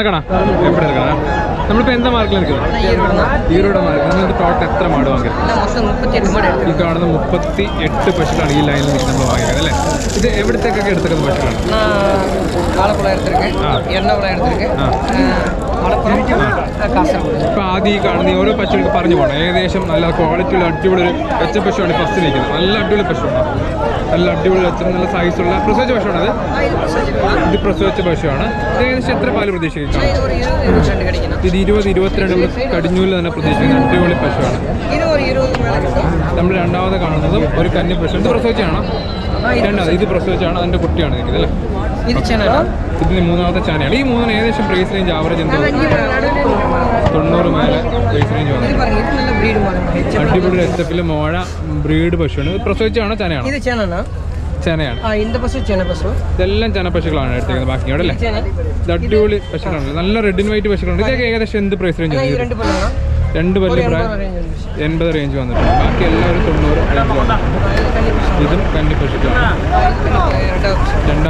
നിൽക്കണോ എവിടെ എന്താ മാർക്കിൽ നിൽക്കുന്നത്? ഈരോടെ മാർക്ക് ടോട്ടൽ എത്ര മാട് വാങ്ങിയത് ഈ കാണുന്ന മുപ്പത്തി എട്ട് പശുക്കളാണ് ഈ ലൈനിൽ നിന്ന് നമ്മൾ വാങ്ങിയത് അല്ലേ? ഇത് എവിടത്തേക്കൊക്കെ എടുത്തിരുന്ന പശുക്കളാണ്? എടുത്തിരിക്കേ എടുത്തിരിക്കേ ഇപ്പൊ ആദ്യം ഈ കാണുന്ന ഓരോ പശുക്കൾക്ക് പറഞ്ഞു പോണം. ഏകദേശം നല്ല ക്വാളിറ്റിയുള്ള അടിപൊളി ഒരു വെച്ച പശുവാണ് ഫസ്റ്റ് നിൽക്കുന്നത്. നല്ല അടിപൊളി പശുവാണ്. നല്ല അടിപൊളി വെച്ച നല്ല സൈസുള്ള പ്രസവിച്ച പശുവാണത് ഇത് പ്രസവിച്ച പശുവാണ് ഏകദേശം എത്ര പാൽ പ്രതീക്ഷിക്കാം ഇത് ഇരുപത് ഇരുപത്തിരണ്ട് നമ്മൾ തന്നെ പ്രതീക്ഷിക്കുന്ന അടിപൊളി പശുവാണ്. നമ്മൾ രണ്ടാമത് കാണുന്നത് ഒരു കന്നി പശു. ഇത് പ്രസവിച്ചാണോ രണ്ടാമത്. ഇത് പ്രസവിച്ചാണ് അതിന്റെ കുട്ടിയാണ് എനിക്ക് അല്ലേ? ഇതിന് മൂന്നാമത്തെ ചാനയാണ്. ഈ മൂന്നിന് ഏകദേശം പ്രൈസ് റേഞ്ച് ആവറേജ് എന്താ തൊണ്ണൂറ് മേലെ പ്രൈസ് റേഞ്ച് വന്നു. അടിപൊളി രക്തപ്പിൽ മോഴ ബ്രീഡ് പശുവാണ്. പ്രസവിച്ചാണോ ചാനയാണ്? ചെനയാണ്. ഇതെല്ലാം ചെന പശുക്കളാണ് എടുത്തേക്കുന്നത് ബാക്കി അവിടെ അല്ലേ? അടിപൊളി പശുക്കളാണ്. നല്ല റെഡ് ആൻഡ് വൈറ്റ് പശുക്കളുണ്ട്. ഇതൊക്കെ ഏകദേശം എന്ത് പ്രൈസ് റേഞ്ച് രണ്ട് പല്ലി പ്രായം എൺപത് റേഞ്ച് വന്നിട്ടുണ്ട്. ബാക്കി എല്ലാവരും തൊണ്ണൂറ് റേഞ്ച് ഇതും കന്നി പശുക്കളാണ് രണ്ടാം